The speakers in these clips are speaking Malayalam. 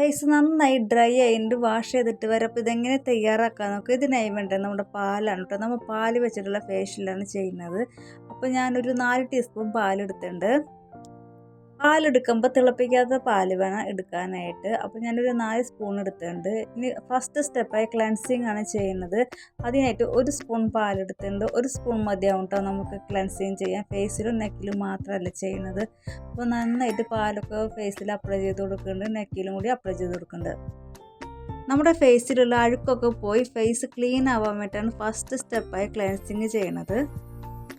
ഫേസ് നന്നായി ഡ്രൈ ആയിട്ട് വാഷ് ചെയ്തിട്ട് വരെ അപ്പോൾ ഇതെങ്ങനെ തയ്യാറാക്കാൻ നോക്കുക ഇതിനായി വേണ്ടത് നമ്മുടെ പാലാണ് കേട്ടോ നമ്മൾ പാൽ വെച്ചിട്ടുള്ള ഫേഷ്യലാണ് ചെയ്യുന്നത്. അപ്പോൾ ഞാനൊരു നാല് ടീസ്പൂൺ പാലെടുത്തിട്ടുണ്ട്. പാലെടുക്കുമ്പോൾ തിളപ്പിക്കാത്ത പാൽ വേണം എടുക്കാനായിട്ട്. അപ്പോൾ ഞാനൊരു നാല് സ്പൂൺ എടുത്തിട്ടുണ്ട്. ഇനി ഫസ്റ്റ് സ്റ്റെപ്പായി ക്ലൻസിങ് ആണ് ചെയ്യുന്നത്. അതിനായിട്ട് ഒരു സ്പൂൺ പാലെടുത്തിട്ടുണ്ട്. ഒരു സ്പൂൺ മതിയാവും കേട്ടോ നമുക്ക് ക്ലൻസിങ് ചെയ്യാം ഫേസിലും നെക്കിലും മാത്രമല്ല ചെയ്യുന്നത്. അപ്പോൾ നന്നായിട്ട് പാലൊക്കെ ഫേസിൽ അപ്ലൈ ചെയ്ത് കൊടുക്കുന്നുണ്ട്. നെക്കിലും കൂടി അപ്ലൈ ചെയ്ത് കൊടുക്കുന്നുണ്ട്. നമ്മുടെ ഫേസിലുള്ള അഴുക്കൊക്കെ പോയി ഫേസ് ക്ലീൻ ആവാൻ വേണ്ടിയിട്ടാണ് ഫസ്റ്റ് സ്റ്റെപ്പായി ക്ലൻസിങ് ചെയ്യണത്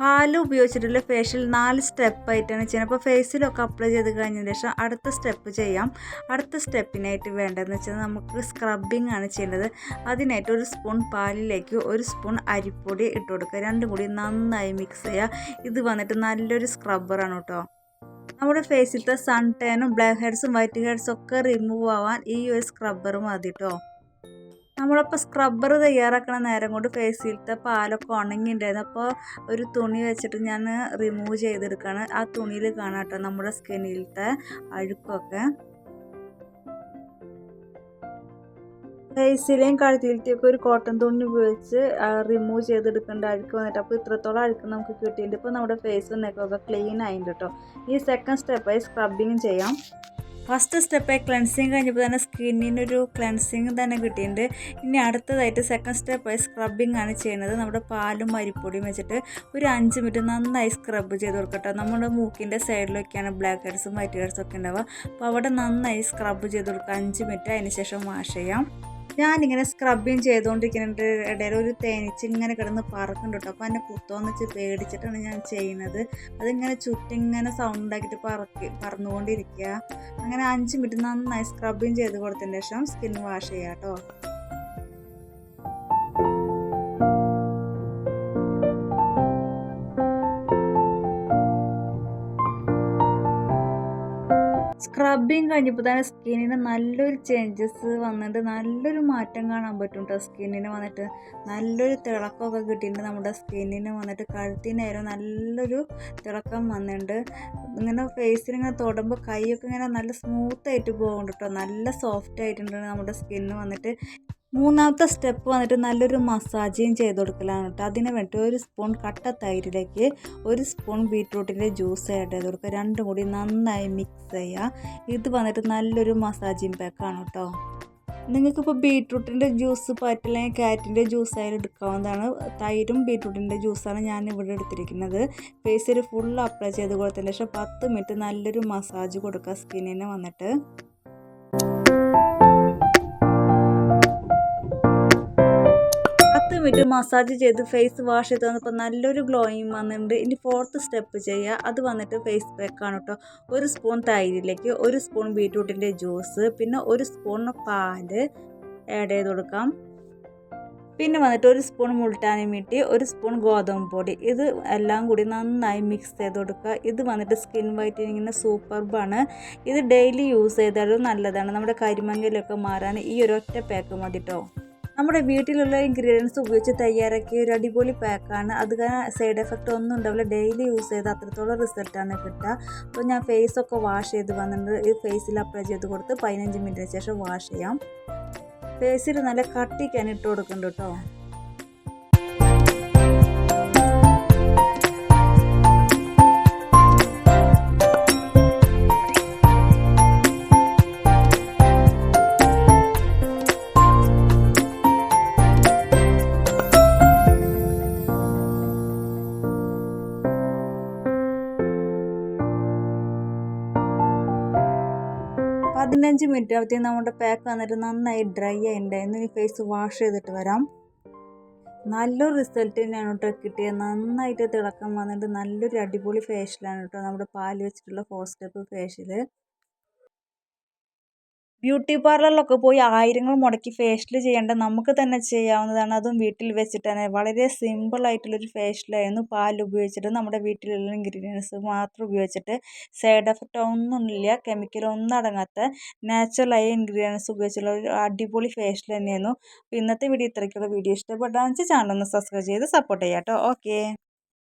പാൽ ഉപയോഗിച്ചിട്ടുള്ള ഫേഷ്യൽ നാല് സ്റ്റെപ്പായിട്ടാണ് ചെയ്യുന്നത്. അപ്പോൾ ഫേസിലൊക്കെ അപ്ലൈ ചെയ്ത് കഴിഞ്ഞതിന് ശേഷം അടുത്ത സ്റ്റെപ്പ് ചെയ്യാം. അടുത്ത സ്റ്റെപ്പിനായിട്ട് വേണ്ടതെന്ന് വെച്ചാൽ നമുക്ക് സ്ക്രബിങ് ആണ് ചെയ്യേണ്ടത് അതിനായിട്ട് ഒരു സ്പൂൺ പാലിലേക്ക് ഒരു സ്പൂൺ അരിപ്പൊടി ഇട്ട് കൊടുക്കുക. രണ്ടും കൂടി നന്നായി മിക്സ് ചെയ്യുക. ഇത് വന്നിട്ട് നല്ലൊരു സ്ക്രബ്ബറാണ് കേട്ടോ. നമ്മുടെ ഫേസിലത്തെ സൺ ടേനും ബ്ലാക്ക് ഹെഡ്സും വൈറ്റ് ഹെഡ്സും ഒക്കെ റിമൂവ് ആവാൻ ഈ ഒരു സ്ക്രബ്ബർ മതി കേട്ടോ. നമ്മളിപ്പോൾ സ്ക്രബ്ബർ തയ്യാറാക്കണ നേരം കൊണ്ട് ഫേസിലത്തെ പാലൊക്കെ ഉണങ്ങിയിട്ടുണ്ടായിരുന്നു അപ്പോൾ ഒരു തുണി വെച്ചിട്ട് ഞാൻ റിമൂവ് ചെയ്തെടുക്കുകയാണ് ആ തുണിയിൽ കാണാം കേട്ടോ നമ്മുടെ സ്കിന്നിലത്തെ അഴുക്കൊക്കെ. ഫേസിലെയും കഴുത്തിലത്തെയൊക്കെ ഒരു കോട്ടൺ തുണി ഉപയോഗിച്ച് റിമൂവ് ചെയ്തെടുക്കേണ്ട അഴുക്ക് വന്നിട്ട് അപ്പോൾ ഇത്രത്തോളം അഴുക്ക് നമുക്ക് കിട്ടിയിട്ടുണ്ട്. ഇപ്പോൾ നമ്മുടെ ഫേസ് നെക്കൊക്കെ ക്ലീൻ ആയിട്ടുണ്ട് കേട്ടോ ഈ സെക്കൻഡ് സ്റ്റെപ്പായി സ്ക്രബിങ് ചെയ്യാം. ഫസ്റ്റ് സ്റ്റെപ്പ് ക്ലെൻസിങ് കഴിഞ്ഞപ്പോൾ തന്നെ സ്കിന്നിനൊരു ക്ലെൻസിങ് തന്നെ കിട്ടിയിട്ടുണ്ട്. ഇനി അടുത്തതായിട്ട് സെക്കൻഡ് സ്റ്റെപ്പായി സ്ക്രബിങ് ആണ് ചെയ്യുന്നത്. നമ്മുടെ പാലും അരിപ്പൊടിയും വെച്ചിട്ട് ഒരു അഞ്ച് മിനിറ്റ് നന്നായി സ്ക്രബ് ചെയ്ത് കൊടുക്കട്ടെ നമ്മുടെ മൂക്കിന്റെ സൈഡിലൊക്കെയാണ് ബ്ലാക്ക് ഹെഡ്സും വൈറ്റ് ഹെഡ്സും ഒക്കെ ഉണ്ടാവുക. അപ്പോൾ അവിടെ നന്നായി സ്ക്രബ് ചെയ്ത് കൊടുക്കുക അഞ്ച് മിനിറ്റ് അതിന് ശേഷം വാഷ് ചെയ്യാം. ഞാനിങ്ങനെ സ്ക്രബിങ് ചെയ്തുകൊണ്ടിരിക്കുന്നുണ്ട് ഇടയിൽ ഒരു തേനീച്ച ഇങ്ങനെ കിടന്ന് പറക്കുന്നുണ്ട് കേട്ടോ. അപ്പോൾ എന്നെ കുത്തോന്ന് വെച്ച് പേടിച്ചിട്ടാണ് ഞാൻ ചെയ്യുന്നത്. അതിങ്ങനെ ചുറ്റിങ്ങനെ സൗണ്ട് ഉണ്ടാക്കിയിട്ട് പറക്കി പറന്നുകൊണ്ടിരിക്കുക. അങ്ങനെ അഞ്ച് മിനിറ്റ് നന്നായി സ്ക്രബിങ് ചെയ്ത് കൊടുത്തതിന് ശേഷം സ്കിൻ വാഷ് ചെയ്യാം കേട്ടോ. സ്ക്രബിങ് കഴിഞ്ഞപ്പോൾ തന്നെ സ്കിന്നിന് നല്ലൊരു ചേഞ്ചസ് വന്നിട്ട് നല്ലൊരു മാറ്റം കാണാൻ പറ്റും കേട്ടോ സ്കിന്നിന് വന്നിട്ട്. നല്ലൊരു തിളക്കമൊക്കെ കിട്ടിയിട്ടുണ്ട് നമ്മുടെ സ്കിന്നിന് വന്നിട്ട്. കഴുത്തിനേരം നല്ലൊരു തിളക്കം വന്നിട്ടുണ്ട്. ഇങ്ങനെ ഫേസിൽ ഇങ്ങനെ തൊടുമ്പോൾ കൈയൊക്കെ ഇങ്ങനെ നല്ല സ്മൂത്തായിട്ട് പോകുന്നുണ്ട് കേട്ടോ നല്ല സോഫ്റ്റ് ആയിട്ടുണ്ട് നമ്മുടെ സ്കിന്ന് വന്നിട്ട്. മൂന്നാമത്തെ സ്റ്റെപ്പ് വന്നിട്ട് നല്ലൊരു മസാജിങ് ചെയ്ത് കൊടുക്കലാണ് കേട്ടോ അതിന് വേണ്ടി ഒരു സ്പൂൺ കട്ട തൈരിലേക്ക് ഒരു സ്പൂൺ ബീട്രൂട്ടിന്റെ ജ്യൂസ് ആഡ് ചെയ്ത് കൊടുക്കുക. രണ്ടും കൂടി നന്നായി മിക്സ് ചെയ്യുക. ഇത് വന്നിട്ട് നല്ലൊരു മസാജിങ് പാക്കാണ് കേട്ടോ നിങ്ങൾക്കിപ്പോൾ ബീട്രൂട്ടിന്റെ ജ്യൂസ് പറ്റില്ലെങ്കിൽ കാറ്റിന്റെ ജ്യൂസ് ആയാലും എടുക്കാവുന്നതാണ്. തൈരും ബീട്രൂട്ടിന്റെ ജ്യൂസാണ് ഞാൻ ഇവിടെ എടുത്തിരിക്കുന്നത്. ഫേസിൽ ഫുൾ അപ്ലൈ ചെയ്ത് കൊടുത്തതിന് ശേഷം പത്ത് മിനിറ്റ് നല്ലൊരു മസാജ് കൊടുക്കുക സ്കിന്നിന് വന്നിട്ട്. മിനിറ്റ് മസാജ് ചെയ്ത് ഫേസ് വാഷ് ചെയ്ത് വന്നപ്പോൾ നല്ലൊരു ഗ്ലോയിങ് വന്നിട്ടുണ്ട്. ഇനി ഫോർത്ത് സ്റ്റെപ്പ് ചെയ്യുക അത് വന്നിട്ട് ഫേസ് പാക്കാണ് കേട്ടോ ഒരു സ്പൂൺ തൈരിലേക്ക് ഒരു സ്പൂൺ ബീട്രൂട്ടിന്റെ ജ്യൂസ് പിന്നെ ഒരു സ്പൂൺ പാൽ ആഡ് ചെയ്ത് കൊടുക്കാം. പിന്നെ വന്നിട്ട് ഒരു സ്പൂൺ മുൾട്ടാനി മീട്ടി ഒരു സ്പൂൺ ഗോതമ്പ് പൊടി. ഇത് എല്ലാം കൂടി നന്നായി മിക്സ് ചെയ്ത് കൊടുക്കുക. ഇത് വന്നിട്ട് സ്കിൻ വൈറ്റനിങ്ങിന് സൂപ്പർബാണ് ഇത് ഡെയിലി യൂസ് ചെയ്താലും നല്ലതാണ്. നമ്മുടെ കരിമങ്കലൊക്കെ മാറാൻ ഈ ഒരു ഒറ്റ പാക്ക് മതി കേട്ടോ നമ്മുടെ വീട്ടിലുള്ള ഇൻഗ്രീഡിയൻസ് ഉപയോഗിച്ച് തയ്യാറാക്കിയ ഒരു അടിപൊളി പാക്കാണ് അത് സൈഡ് എഫക്റ്റ് ഒന്നും ഉണ്ടാവില്ല. ഡെയിലി യൂസ് ചെയ്ത് അത്രത്തോളം റിസൾട്ടാണ് കിട്ടുക. അപ്പോൾ ഞാൻ ഫേസൊക്കെ വാഷ് ചെയ്ത് വന്നിട്ട് ഈ ഫേസിൽ അപ്ലൈ ചെയ്ത് കൊടുത്ത് പതിനഞ്ച് മിനിറ്റിന് ശേഷം വാഷ് ചെയ്യാം. ഫേസിൽ നല്ല കട്ടിക്കാൻ ഇട്ട് കൊടുക്കുന്നുണ്ട് കേട്ടോ. പതിനഞ്ച് മിനിറ്റ് ആവത്തേക്കും നമ്മുടെ പാക്ക് വന്നിട്ട് നന്നായി ഡ്രൈ ആയിട്ടുണ്ടായിരുന്നു ഇനി ഫേസ് വാഷ് ചെയ്തിട്ട് വരാം. നല്ലൊരു റിസൾട്ട് തന്നെയാണ് കേട്ടോ കിട്ടിയത്. നന്നായിട്ട് തിളക്കം വന്നിട്ട് നല്ലൊരു അടിപൊളി ഫേഷ്യലാണ് കേട്ടോ നമ്മുടെ പാൽ വെച്ചിട്ടുള്ള ഫോർ സ്റ്റെപ്പ് ഫേഷ്യൽ ബ്യൂട്ടി പാർലറിലൊക്കെ പോയി ആയിരങ്ങൾ മുടക്കി ഫേഷ്യൽ ചെയ്യേണ്ട നമുക്ക് തന്നെ ചെയ്യാവുന്നതാണ്. അതും വീട്ടിൽ വെച്ചിട്ട് തന്നെ വളരെ സിമ്പിൾ ആയിട്ടുള്ളൊരു ഫേഷ്യലായിരുന്നു പാൽ ഉപയോഗിച്ചിട്ട് നമ്മുടെ വീട്ടിലുള്ള ഇൻഗ്രീഡിയൻസ് മാത്രം ഉപയോഗിച്ചിട്ട് സൈഡ് എഫക്റ്റ് ഒന്നുമില്ല കെമിക്കൽ ഒന്നും അടങ്ങാത്ത നാച്ചുറലായ ഇൻഗ്രീഡിയൻസ് ഉപയോഗിച്ചുള്ള ഒരു അടിപൊളി ഫേഷ്യൽ തന്നെയായിരുന്നു. ഇന്നത്തെ വീഡിയോ ഇത്രയ്ക്കുള്ള. വീഡിയോ ഇഷ്ടപ്പെട്ടാന്ന് വെച്ചാൽ ചാനൽ ഒന്ന് സബ്സ്ക്രൈബ് ചെയ്ത് സപ്പോർട്ട് ചെയ്യാം കേട്ടോ ഓക്കെ